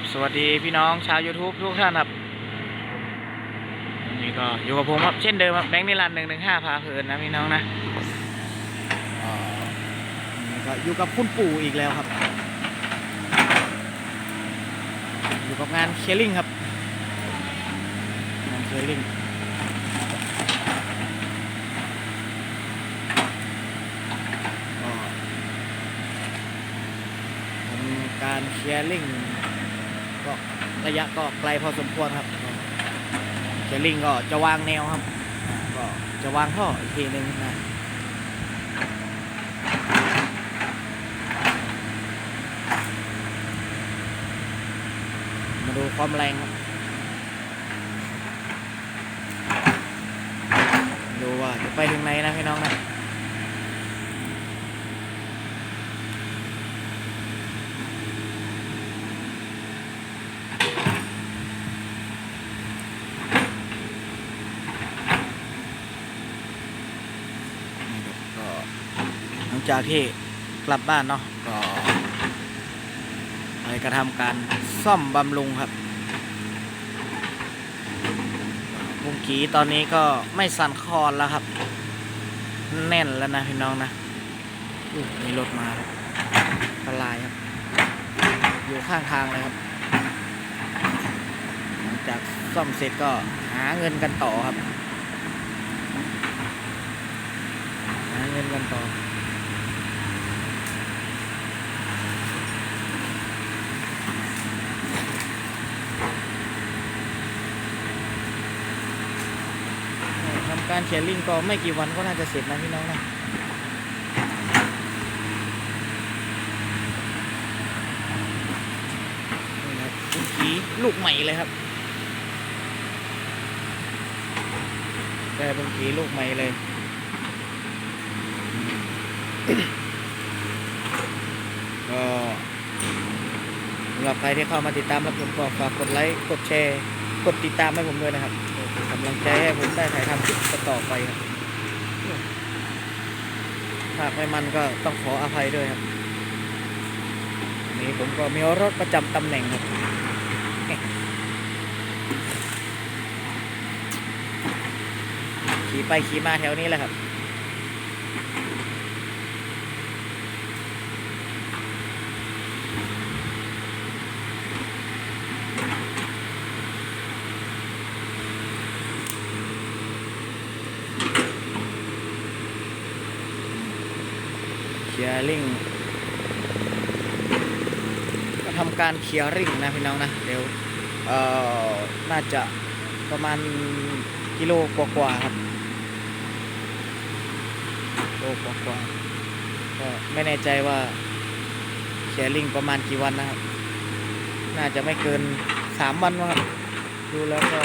บสวัสดีพี่น้องชาว YouTube ทุกท่านครับวันนี่ก็อยู่กับผมครับเช่นเดิมครับแบงค์นิรันดร์หนึ่งหนึ่งห้าพาเพลินนะพี่น้องนะอ่านี่ก็อยู่กับคุณปู่อีกแล้วครับ อยู่กับงานเคลลิ่งครับงานเคลลิ่งก็ทำการเคลียร์ลิง ระยะก็ไกลพอสมควรครับเคลียร์ลิงก็จะวางแนวครับ ก็จะวางท่ออีกทีหนึ่งนะมาดูความแรงครับดูว่าจะไปถึงไหนนะพี่น้องนะ จากที่กลับบ้านเนาะก็ไปกระทำการซ่อมบำรุงครับบุงกีตอนนี้ก็ไม่สั่นคลอนแล้วครับ แน่นแล้วนะพี่น้องนะมีรถมาครับอันตรายครับ อยู่ข้างทางเลยครับหลังจากซ่อมเสร็จก็หาเงินกันต่อครับ หาเงินกันต่อ ทำ การเขียนลิงก์ก็ไม่กี่วันก็น่าจะเสร็จนะพี่น้องนะนี่ครับบุ้งกีลูกใหม่เลยครับได้บุ้งกีลูกใหม่เลยก็สำหรับใครที่เข้ามาติดตามรับชมก็ฝากกดไลค์ กดแชร์ กดติดตามให้ผมด้วยนะครับเป็น กำลังใจให้ผมได้ถ่ายทำคลิปต่อไปครับหากไม่มันก็ต้องขออภัยด้วยครับนี่ผมก็มีรถประจำตำแหน่งครับขี่ไปขี่มาแถวนี้แหละครับ ลียร์ลิงก็ทำการเคลียร์ริงนะพี่น้องนะเดี๋ยวเอ่อน่าจะประมาณกิโลกว่าๆครับโลกว่าๆก็ไม่แน่ใจว่าเคลียร์ลิงประมาณกี่วันนะครับ น่าจะไม่เกินสามวันนะครับดูแล้วก็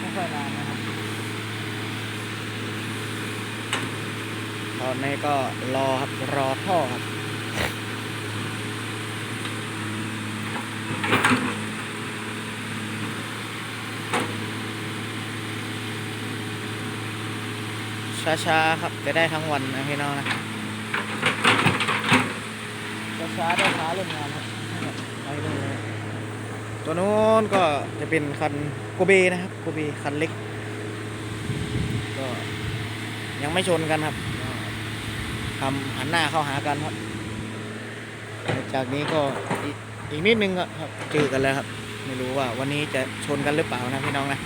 ไม่ค่อยนานนะครับ ตอนนี้ก็รอครับรอท่อครับช้าๆครับจะได้ทั้งวันนะพี่น้องนะช้าๆได้ช้าเริ่มงานครับไปเลยตัวนู้นก็จะเป็นคันโกเบนะครับโกเบคันเล็ก ก็ยังไม่ชนกันครับ ทำหันหน้าเข้าหากันครับ จากนี้ก็อีกนิดนึงอะครับเจอกันแล้วครับ ไม่รู้ว่าวันนี้จะชนกันหรือเปล่านะพี่น้องนะ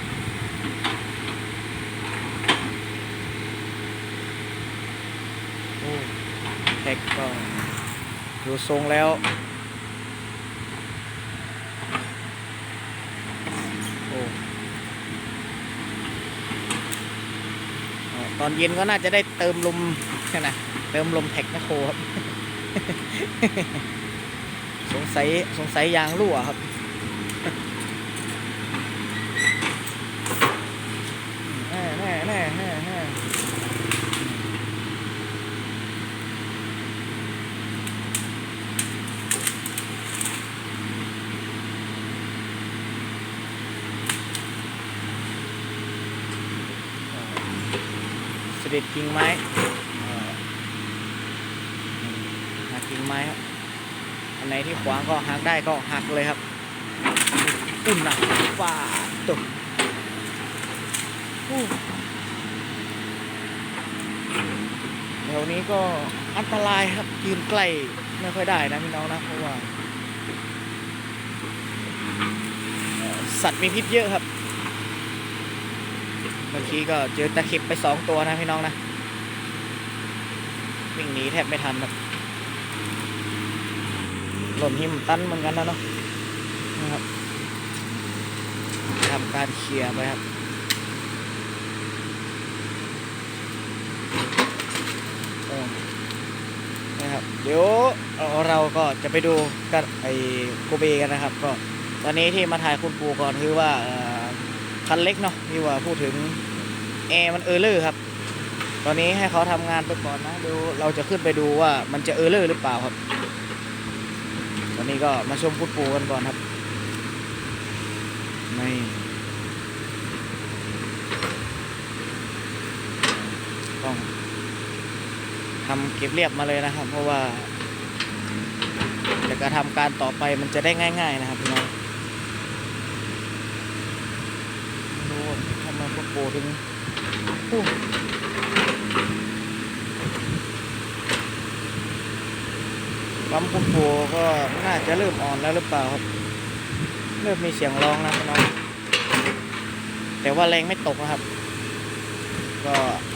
โอ้แท็กก็ดูทรงแล้ว โอ้ตอนเย็นก็น่าจะได้เติมลมนะ เติมลมแท็กนะโคครับ สงสัยสงสัยยางรั่วครับ แน่แน่แน่แน่แน่เสด็จกิ่งไม้เอ่อหักกิ่ง ไม้ครับอันไหนที่ขวางก็หักได้ก็หักเลยครับอุ่นหนักฝ่าตกแถวนี้ก็อันตรายครับยืนใกล้ไม่ค่อยได้นะพี่น้องนะเพราะว่า สัตว์มีพิษเยอะครับ เมื่อกี้ก็เจอตะเข็บไปสองตัวนะพี่น้องนะวิ่งหนีแทบไม่ทันครับ หล่นหิมตันเหมือนกันนะเนาะนะครับทำการเคลียร์ไปครับโอ้นะครับ เดี๋ยวเราก็จะไปดูกันไอ้โกเบกันนะครับ ก็ตอนนี้ที่มาถ่ายคุณปูก่อนคือว่าคันเล็กเนาะที่ว่าพูดถึงแอร์มันเออร์เลอร์ครับ ตอนนี้ให้เขาทำงานไปก่อนนะดี๋ยวเราจะขึ้นไปดูว่ามันจะเออร์เลอร์หรือเปล่าครับ ตอนนี้ก็มาชมคุณปูกันก่อนครับไม่ต้องทำเก็บเรียบมาเลยนะครับ เพราะว่าจะกระทำการต่อไปมันจะได้ง่าย ๆ นะครับพี่น้องไม่ทำไมคุณปูถึง ปั๊มคุณปูก็น่าจะเริ่มอ่อนแล้วหรือเปล่าครับ เริ่มมีเสียงร้องนะพี่น้องแต่ว่าแรงไม่ตกนะครับ ก็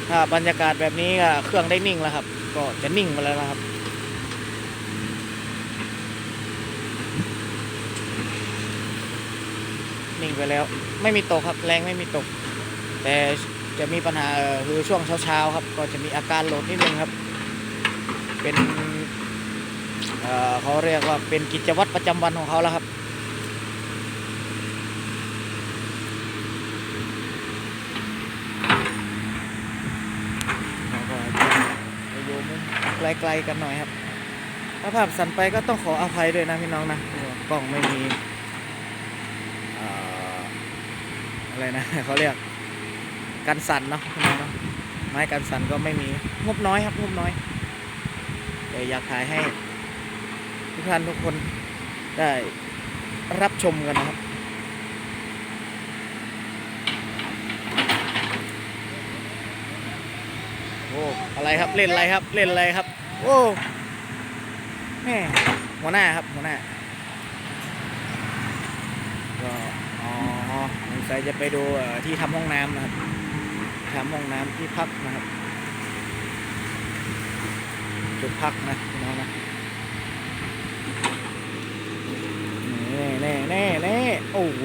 ถ้าบรรยากาศแบบนี้ก็เครื่องได้นิ่งแล้วครับ ก็จะนิ่งมาแล้วนะครับนิ่งไปแล้ว ไม่มีตกครับแรงไม่มีตก แต่จะมีปัญหาคือช่วงเช้าๆครับ ก็จะมีอาการโหลดนิดนึงครับ เป็น เขาเรียกว่าเป็นกิจวัตรประจำวันของเขาแล้วครับเราก็ไปโยมุมไกลๆกันหน่อยครับ ถ้าภาพสั่นไปก็ต้องขออภัยด้วยนะพี่น้องนะกล้องไม่มีอะไรนะเขาเรียกกันสั่นเนาะพี่น้องเนาะไม้กันสั่นก็ไม่มีงบน้อยครับงบน้อยแต่อยากถ่ายให้ ทุกท่านทุกคนได้รับชมกันนะครับ โอ้ อะไรครับเล่นอะไรครับเล่นอะไรครับ โอ้แม่หัวหน้าครับหัวหน้าก็อ๋อสงสัยจะไปดูที่ทำห้องน้ำนะครับทำห้องน้ำที่พักนะครับ จุดพักนะน้องนะแน่แน่แน่แน่ โอ้โห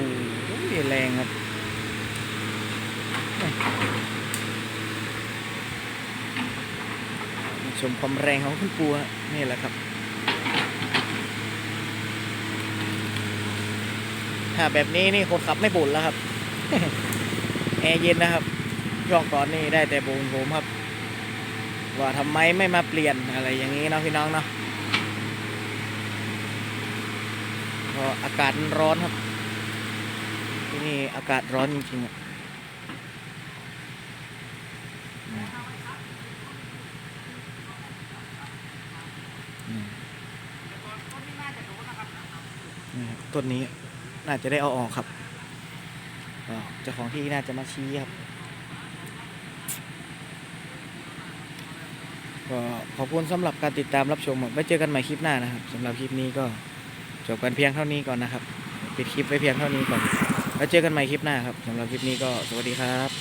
แรงครับชมความแรงของคุณปูฮะนี่แหละครับ ถ้าแบบนี้นี่คนขับไม่บ่นแล้วครับ แอร์เย็นนะครับ ช่วงก่อนนี่ได้แต่บ่นผมครับ ว่าทำไมไม่มาเปลี่ยนอะไรอย่างนี้เนาะพี่น้องเนาะเพราะอากาศร้อนครับ ที่นี่อากาศร้อนจริงๆอะอืมนี่ครับต้นนี้น่าจะได้เอาออกครับเจ้าของที่น่าจะมาชี้ครับ ก็ขอบคุณสำหรับการติดตามรับชมไว้เจอกันใหม่คลิปหน้านะครับสำหรับคลิปนี้ก็จบกันเพียงเท่านี้ก่อนนะครับ ปิดคลิปไว้เพียงเท่านี้ก่อน แล้วเจอกันใหม่คลิปหน้าครับสำหรับคลิปนี้ก็สวัสดีครับ